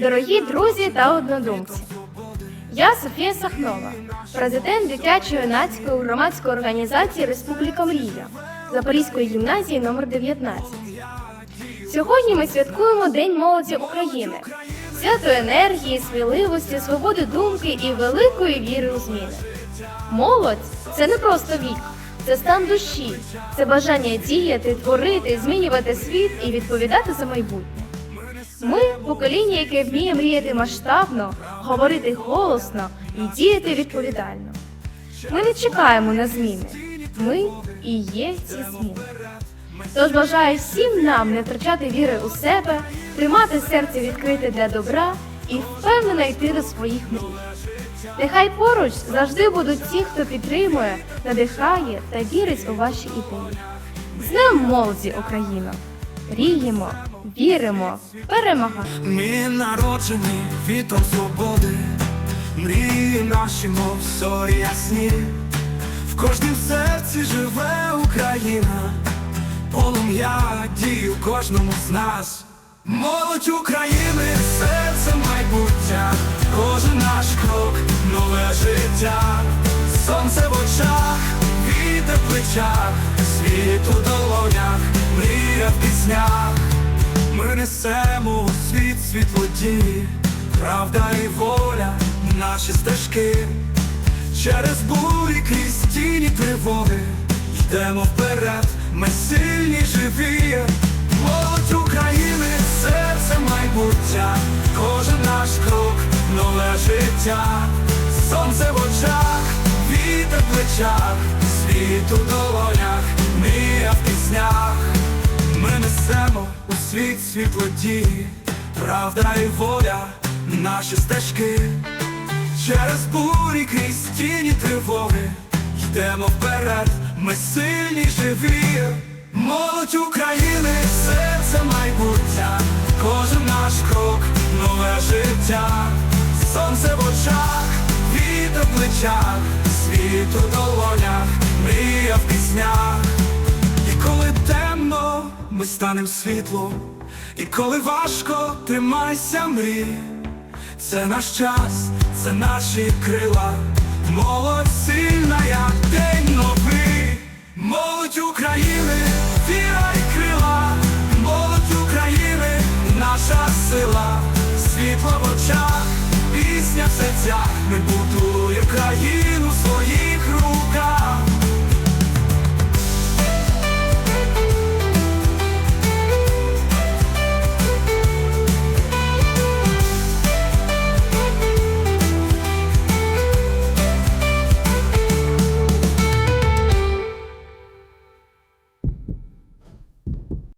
Дорогі друзі та однодумці, я Софія Сахнова, президент дитячої юнацької громадської організації Республіка Мрія Запорізької гімназії номер 19. Сьогодні ми святкуємо День молоді України, свято енергії, сміливості, свободи думки і великої віри у зміни. Молодь це не просто вік, це стан душі, це бажання діяти, творити, змінювати світ і відповідати за майбутнє. Ми покоління, яке вміє мріяти масштабно, говорити голосно і діяти відповідально. Ми не чекаємо на зміни. Ми і є ці зміни. Тож бажаю всім нам не втрачати віри у себе, тримати серце відкрите для добра і впевнено йти до своїх мрій. Нехай поруч завжди будуть ті, хто підтримує, надихає та вірить у ваші ідеї. З Днем молоді, Україно! Мріємо, віримо, перемагаємо! Ми народжені вітром свободи, мрії наші, мов зорі ясні, в кожнім серці живе Україна, полум'я діє в кожному з нас. Молодь України, серце майбуття, кожен наш крок, нове життя, сонце в очах, вітер в плечах, світ у долонях, мрія в піснях. Ми несемо у світ світлодії, правда і воля, наші стежки. Через бурі крізь тіні тривоги йдемо вперед, ми сильні живі. Молодь України, серце майбуття, кожен наш крок, нове життя, сонце в очах, вітер в плечах, світ у долонях, мрія в піснях. Ми несемо у світ світлодії, правда і воля, наші стежки. Через бурі крізь тіні тривоги йдемо вперед, ми сильні живі. Молодь України, серце майбуття, кожен наш крок, нове життя, сонце в очах, вітер в плечах, світ у долонях, ми станем світлом, і коли важко, тримайся мрій. Це наш час, це наші крила, молодь сильна, як день новий, молодь України, віра і крила, молодь України, наша сила, світло в очах, пісня в серцях, будуємо країну.